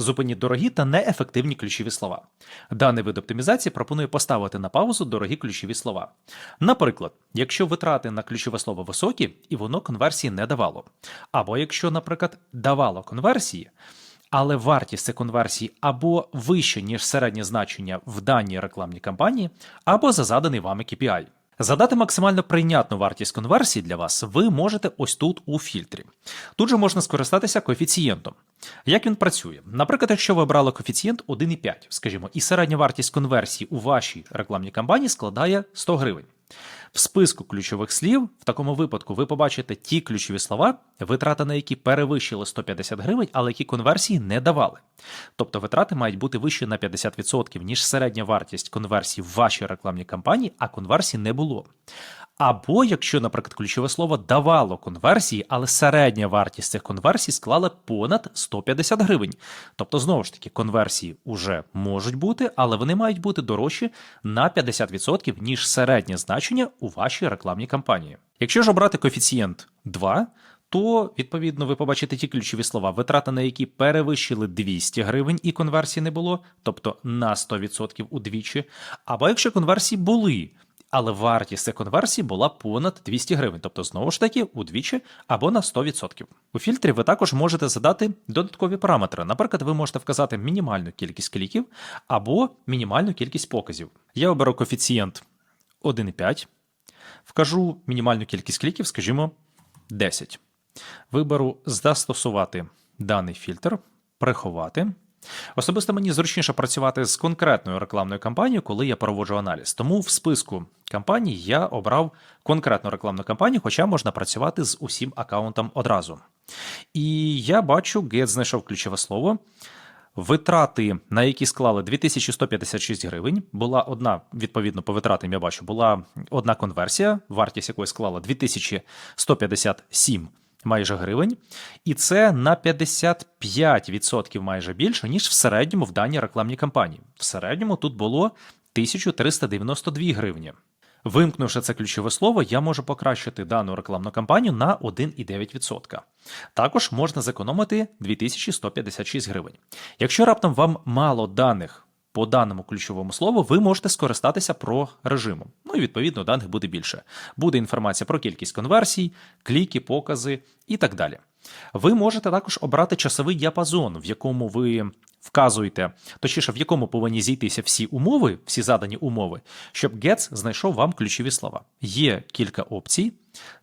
Зупиніть дорогі та неефективні ключові слова. Даний вид оптимізації пропонує поставити на паузу дорогі ключові слова. Наприклад, якщо витрати на ключове слово високі і воно конверсії не давало. Або якщо, наприклад, давало конверсії, але вартість цієї конверсії або вище, ніж середнє значення в даній рекламній кампанії, або за заданий вами KPI. Задати максимально прийнятну вартість конверсії для вас ви можете ось тут у фільтрі. Тут же можна скористатися коефіцієнтом. Як він працює? Наприклад, якщо ви обрали коефіцієнт 1,5, скажімо, і середня вартість конверсії у вашій рекламній кампанії складає 100 гривень. В списку ключових слів в такому випадку ви побачите ті ключові слова, витрати на які перевищили 150 гривень, але які конверсії не давали. Тобто витрати мають бути вищі на 50%, ніж середня вартість конверсії в вашій рекламній кампанії, а конверсій не було. Або якщо, наприклад, ключове слово давало конверсії, але середня вартість цих конверсій склала понад 150 гривень. Тобто, знову ж таки, конверсії вже можуть бути, але вони мають бути дорожчі на 50%, ніж середнє значення у вашій рекламній кампанії. Якщо ж обрати коефіцієнт 2, то відповідно ви побачите ті ключові слова, витрати на які перевищили 200 гривень і конверсії не було, тобто на 100% удвічі. Або якщо конверсії були, але вартість цих конверсій була понад 200 гривень, тобто знову ж таки удвічі або на 100%. У фільтрі ви також можете задати додаткові параметри. Наприклад, ви можете вказати мінімальну кількість кліків або мінімальну кількість показів. Я оберу коефіцієнт 1,5, вкажу мінімальну кількість кліків, скажімо, 10. Виберу застосувати даний фільтр, приховати. Особисто мені зручніше працювати з конкретною рекламною кампанією, коли я проводжу аналіз. Тому в списку кампаній я обрав конкретну рекламну кампанію, хоча можна працювати з усім аккаунтом одразу. І я бачу, Get знайшов ключове слово. Витрати, на які склали 2156 гривень, була одна, відповідно, по витратам я бачу, була одна конверсія, вартість якої склала 2157 майже гривень, і це на 55% майже більше, ніж в середньому в даній рекламній кампанії. В середньому тут було 1392 гривні. Вимкнувши це ключове слово, я можу покращити дану рекламну кампанію на 1,9%. Також можна зекономити 2156 гривень. Якщо раптом вам мало даних по даному ключовому слову, ви можете скористатися про режимом. Ну і відповідно даних буде більше. Буде інформація про кількість конверсій, кліки, покази і так далі. Ви можете також обрати часовий діапазон, в якому ви вказуєте, точніше, в якому повинні зійтися всі умови, всі задані умови, щоб Gets знайшов вам ключові слова. Є кілька опцій.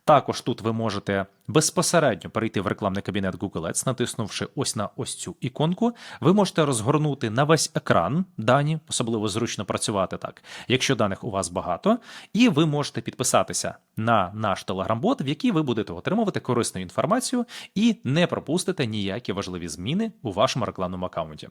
Також тут ви можете безпосередньо перейти в рекламний кабінет Google Ads, натиснувши ось на ось цю іконку. Ви можете розгорнути на весь екран дані, особливо зручно працювати так, якщо даних у вас багато, і ви можете підписатися на наш телеграм-бот, в який ви будете отримувати корисну інформацію і не пропустите ніякі важливі зміни у вашому рекламному аккаунті.